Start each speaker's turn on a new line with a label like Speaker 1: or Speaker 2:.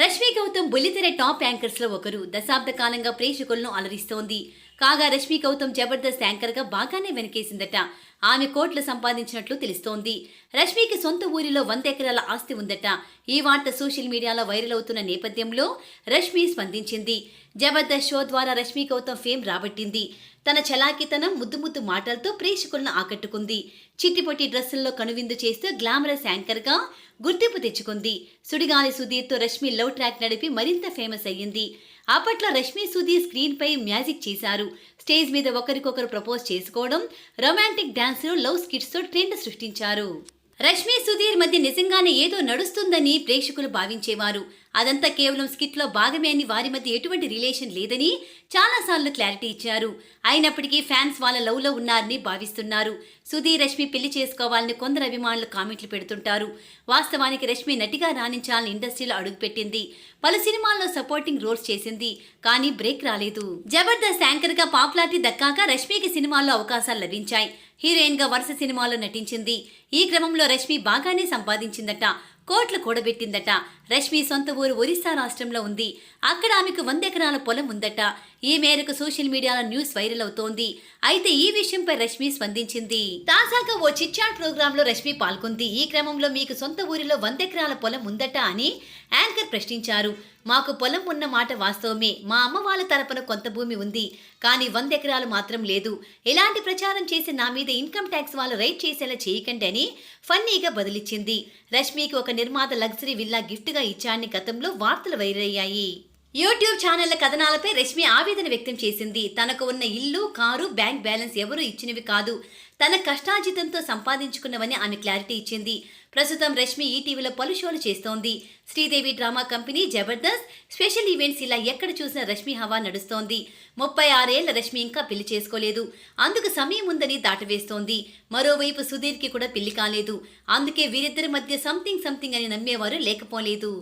Speaker 1: రష్మి గౌతమ్ బుల్లితెర టాప్ యాంకర్స్లో ఒకరు. దశాబ్ద కాలంగా ప్రేక్షకులను అలరిస్తోంది. కాగా రష్మి గౌతమ్ జబర్దస్త్ యాంకర్గా బాగానే వెనకేసిందట. ఆమె కోట్లు సంపాదించినట్లు తెలుస్తోంది. రష్మికి సొంత ఊరిలో వంద ఎకరాల ఆస్తి ఉందట. ఈ వార్త సోషల్ మీడియాలో వైరల్ అవుతున్న నేపథ్యంలో రష్మి స్పందించింది. జబర్దస్త్ షో ద్వారా రష్మి గౌతమ్ ఫేమ్ రాబట్టింది. తన చలాకితనం ముద్దు ముద్దు మాటలతో ప్రేక్షకులను ఆకట్టుకుంది. చిట్టిపొట్టి డ్రెస్సుల్లో కనువిందు చేస్తూ గ్లామరస్ యాంకర్గా గుర్తింపు తెచ్చుకుంది. సుడిగాలి సుధీర్తో రష్మి లవ్ ట్రాక్ నడిపి మరింత ఫేమస్ అయ్యింది. అప్పట్లో రష్మి సుధీర్ స్క్రీన్ పై మ్యాజిక్ చేశారు. స్టేజ్ మీద ఒకరికొకరు ప్రపోజ్ చేసుకోవడం రొమాంటిక్ డాన్స్ లవ్ స్కిట్స్తో ట్రెండ్ సృష్టించారు. రష్మి సుధీర్ మధ్య నిజంగానే ఏదో నడుస్తుందని ప్రేక్షకులు భావించేవారు. అదంతా కేవలం స్కిట్లో భాగమే అని వారి మధ్య ఎటువంటి రిలేషన్ లేదని చాలాసార్లు క్లారిటీ ఇచ్చారు. అయినప్పటికీ ఫ్యాన్స్ వాళ్ళ లవ్లో ఉన్నారని భావిస్తున్నారు. సుధీర్ రష్మి పెళ్ళి చేసుకోవాలని కొందరు అభిమానులు కామెంట్లు పెడుతుంటారు. వాస్తవానికి రష్మి నటిగా రాణించాలని ఇండస్ట్రీలో అడుగుపెట్టింది పలు సినిమాల్లో సపోర్టింగ్ రోల్స్ చేసింది కానీ బ్రేక్ రాలేదు. జబర్దస్త్ యాంకర్గా పాపులారిటీ దక్కాక రష్మికి సినిమాల్లో అవకాశాలు లభించాయి. హీరోయిన్గా వరుస సినిమాల్లో నటించింది. ఈ క్రమంలో రష్మి బాగానే సంపాదించిందట కోట్లు కూడబెట్టిందట. రష్మి సొంత ఊరు ఒరిస్సా రాష్ట్రంలో ఉంది. అక్కడ ఆమెకు వంద ఎకరాల పొలం ఉందట. ఈ మేరకు సోషల్ మీడియాలో న్యూస్ వైరల్ అవుతోంది. అయితే ఈ విషయంపై రష్మి స్పందించింది. తాజాగా ఓ చిట్చాట్ ప్రోగ్రామ్లో రష్మి పాల్గొంది. ఈ క్రమంలో మీకు సొంత ఊరిలో వంద ఎకరాల పొలం ఉందట అని యాంకర్ ప్రశ్నించారు. మాకు పొలం ఉన్న మాట వాస్తవమే. మా అమ్మ వాళ్ళ తరపున కొంత భూమి ఉంది. కానీ వంద ఎకరాలు మాత్రం లేదు. ఎలాంటి ప్రచారం చేసి నా మీద ఇన్కమ్ ట్యాక్స్ వాళ్ళు రైట్ చేసేలా చేయకండి అని ఫన్నీగా బదిలిచ్చింది. రష్మికి ఒక నిర్మాత లగ్జరీ విల్లా గిఫ్ట్గా ఇచ్చాన్ని గతంలో వార్తలు వైరయ్యాయి. యూట్యూబ్ ఛానళ్ళ కథనాలపై రష్మి ఆవేదన వ్యక్తం చేసింది. తనకు ఉన్న ఇల్లు కారు బ్యాంక్ బ్యాలెన్స్ ఎవరూ ఇచ్చినవి కాదు. తన కష్టార్జితంతో సంపాదించుకున్నవని ఆమె క్లారిటీ ఇచ్చింది. ప్రస్తుతం రష్మి ఈటీవీలో పలు షోలు చేస్తోంది. Sridevi drama company Jabardasth special events ఇలా ఎక్కడ చూసినా రష్మి హవా నడుస్తోంది. ముప్పై ఆరేళ్ళ రష్మి ఇంకా పెళ్ళి చేసుకోలేదు. అందుకు సమయం ఉందని దాటవేస్తోంది. మరోవైపు సుధీర్కి కూడా పెళ్ళి కాలేదు. అందుకే వీరిద్దరి మధ్య సంథింగ్ సంథింగ్ అని నమ్మేవారు లేకపోలేదు.